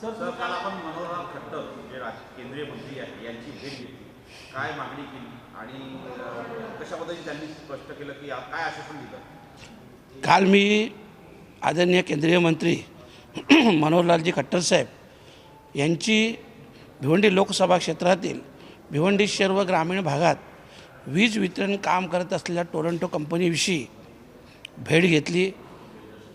Sir काल आपण मनोहरलाल खट्टर जे राज केंद्रीय मंत्री आहे यांची भेट घेतली. काय मागणी केली? आणि कशा पद्धतीने त्यांनी स्पष्ट केलं की काय आश्वासन दिलं? काल मी आदरणीय केंद्रीय मंत्री मनोहरलालजी खट्टर साहेब यांची भिवंडी लोकसभा क्षेत्रातील भिवंडी शहर व ग्रामीण भागात वीज वितरण काम करत असलेल्या टोरंटो कंपनीविषयी भेट घेतली.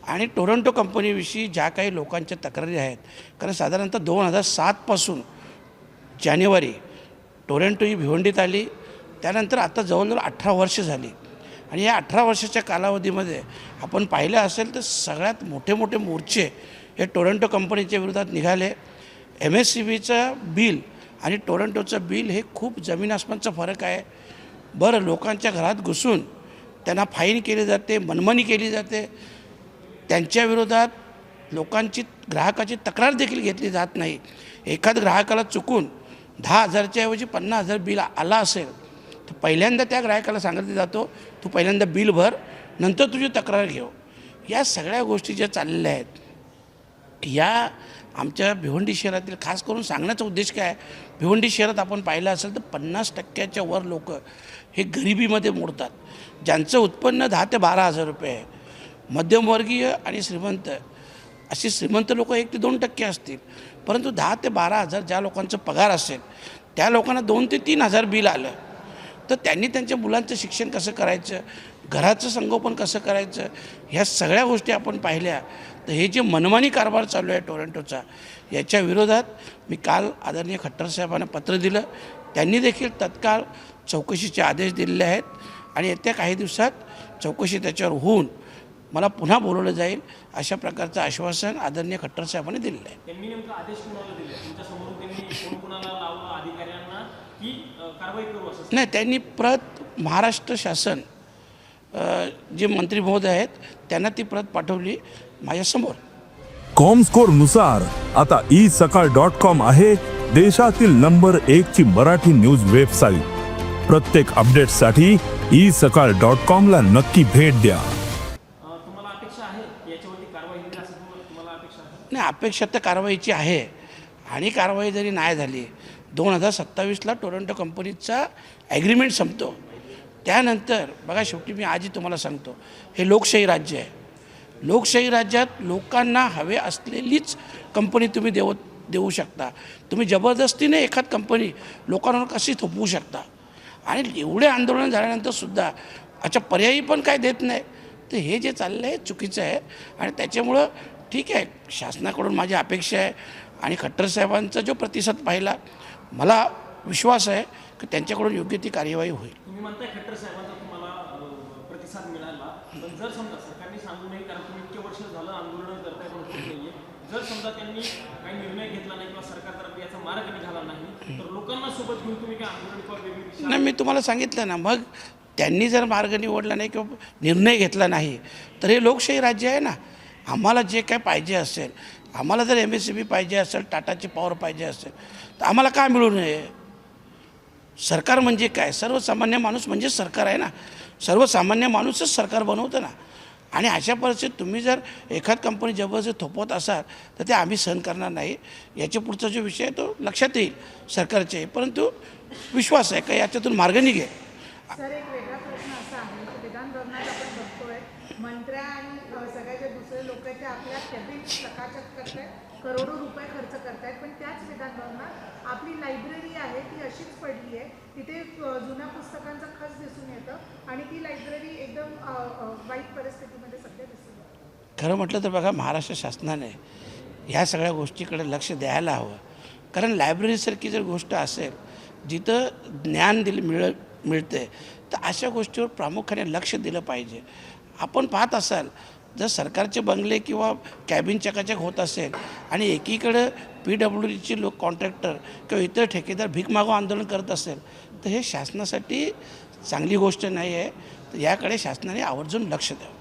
आणि टोरंटो कंपनीविषयी ज्या काही लोकांच्या तक्रारी आहेत कारण साधारणतः दोन हजार सातपासून जानेवारी टोरंटो ही भिवंडीत आली त्यानंतर आता जवळजवळ अठरा वर्ष झाली. आणि या अठरा वर्षाच्या कालावधीमध्ये आपण पाहिलं असेल तर सगळ्यात मोठे मोठे मोर्चे हे टोरंटो कंपनीच्या विरोधात निघाले. एम एस सी बीचं बिल आणि टोरंटोचं बिल हे खूप जमीन आसमानचा फरक आहे. बरं लोकांच्या घरात घुसून त्यांना फाईन केली जाते मनमनी केली जाते. त्यांच्या विरोधात लोकांची ग्राहकाची तक्रार देखील घेतली जात नाही. एखाद ग्राहकाला चुकून दहा हजारच्या ऐवजी पन्नास हजार बिल आला असेल तर पहिल्यांदा त्या ग्राहकाला सांगितलं जातो तू पहिल्यांदा बिल भर नंतर तुझी तक्रार घेऊ. या सगळ्या गोष्टी ज्या चाललेल्या आहेत या आमच्या भिवंडी शहरातील खास करून सांगण्याचा उद्देश काय भिवंडी शहरात आपण पाहिलं असेल तर पन्नास टक्क्याच्या वर लोक हे गरिबीमध्ये मोडतात. ज्यांचं उत्पन्न दहा ते बारा हजार रुपये आहे मध्यमवर्गीय आणि श्रीमंत. अशी श्रीमंत लोक एक ते दोन टक्के असतील. परंतु दहा ते बारा हजार ज्या लोकांचा पगार असेल त्या लोकांना दोन ते तीन हजार बिल आलं. तर त्यांनी त्यांच्या मुलांचं शिक्षण कसं करायचं घराचं संगोपन कसं करायचं ह्या सगळ्या गोष्टी आपण पाहिल्या. तर हे जे मनमानी कारभार चालू आहे टोरंटोचा याच्या विरोधात मी काल आदरणीय खट्टर साहेबांना पत्र दिलं. त्यांनी देखील तत्काळ चौकशीचे आदेश दिलेले आहेत. आणि येत्या काही दिवसात चौकशी त्याच्यावर होऊन मला पुन्हा बोलवलं जाईल अशा प्रकारचं आश्वासन आदरणीय खट्टर साहेबांनी दिलेलं आहे. त्यांनी नेमका आदेश कुणाला दिले? तुमच्या समोरून त्यांनी कोण कुणाला लावलं? अधिकाऱ्यांना की अ, कारवाई करू असं नाही त्यांनी प्रत महाराष्ट्र शासन जे मंत्री महोदय आहेत त्यांना ती प्रत पाठवली माझ्यासमोर. कॉमस्कोरनुसार आता ई सकाळ डॉट कॉम आहे देशातील नंबर एक ची मराठी न्यूज वेबसाईट प्रत्येक अपडेटसाठी ई सकाळ डॉट कॉम ला नक्की भेट द्या अ, तुम्हाला अपेक्षा आहे की याच्यावरती कारवाई होईल असं तुम्हाला तुम्हाला अपेक्षा आहे नाही अपेक्षा तर कारवाईची आहे. आणि कारवाई जरी नाही झाली दोन हजार सत्तावीसला टोरंटो कंपनीचा ॲग्रीमेंट संपतो. त्यानंतर बघा शेवटी मी आजही तुम्हाला सांगतो हे लोकशाही राज्य आहे. लोकशाही राज्यात लोकांना हवे असलेलीच कंपनी तुम्ही देऊ देऊ शकता. तुम्ही जबरदस्तीने एखाद कंपनी लोकांवर कशी थोपवू शकता? आणि एवढे आंदोलन झाल्यानंतर सुद्धा अच्छा पर्यायी पण काय देत नाही? तर हे जे चाललं आहे चुकीचं आहे. आणि त्याच्यामुळं ठीक आहे शासनाकडून माझी अपेक्षा आहे आणि खट्टर साहेबांचा जो प्रतिसाद पाहिला मला विश्वास आहे की त्यांच्याकडून योग्य ती कार्यवाही होईल. जर समजा त्यांनी काही निर्णय घेतला किंवा सरकारतर्फे याचा मार्ग निघाला तर लोकांना सोबत घेऊन तुम्ही काय आंदोलन किंवा नाही मी तुम्हाला सांगितलं ना मग त्यांनी जर मार्ग निवडला नाही किंवा निर्णय घेतला नाही तर हे लोकशाही राज्य आहे ना. आम्हाला जे काय पाहिजे असेल आम्हाला जर एम एस सी बी पाहिजे असेल टाटाची पॉवर पाहिजे असेल तर आम्हाला का मिळू नये? सरकार म्हणजे काय? सर्वसामान्य माणूस म्हणजे सरकार आहे ना. सर्वसामान्य माणूसच सरकार बनवतं ना. आणि अशा परिस्थितीत तुम्ही जर एखाद कंपनी जबरदस्ती थोपवत असाल तर ते आम्ही सहन करणार नाही. याच्या पुढचा जो विषय आहे तो लक्षात येईल सरकारचे परंतु विश्वास आहे का? याच्यातून मार्ग निघेल सर एक वेगळा प्रश्न असा आहे आपण बघतोय मंत्र्या आणि सगळ्या जे दुसरे लोक आहेत ते आपल्या कॅबिन चकाचक करतायत. करोडो रुपये खर्च करतायत. पण त्याच विधान भवनात आपली लायब्ररी आहे ती अशीच पडली आहे. तिथे जुन्या पुस्तकांचा खच दिसून येतं आणि ती लायब्ररी एकदम वाईट परिस्थितीमध्ये सध्या दिसून खरं म्हटलं तर बघा महाराष्ट्र शासनाने ह्या सगळ्या गोष्टीकडे लक्ष द्यायला हवं. कारण लायब्ररीसारखी जर गोष्ट असेल जिथं ज्ञान दिलं मिळ मिळते. तर अशा गोष्टीवर प्रामुख्याने लक्ष दिलं पाहिजे. आपण पाहत असाल जर सरकारचे बंगले किंवा कॅबिन चकाचक होत असेल आणि एकीकडं पी डब्ल्यू डीचे लोक कॉन्ट्रॅक्टर किंवा इतर ठेकेदार भीक मागो आंदोलन करत असेल तर हे शासनासाठी चांगली गोष्ट नाही आहे तर याकडे शासनाने आवर्जून लक्ष द्यावं.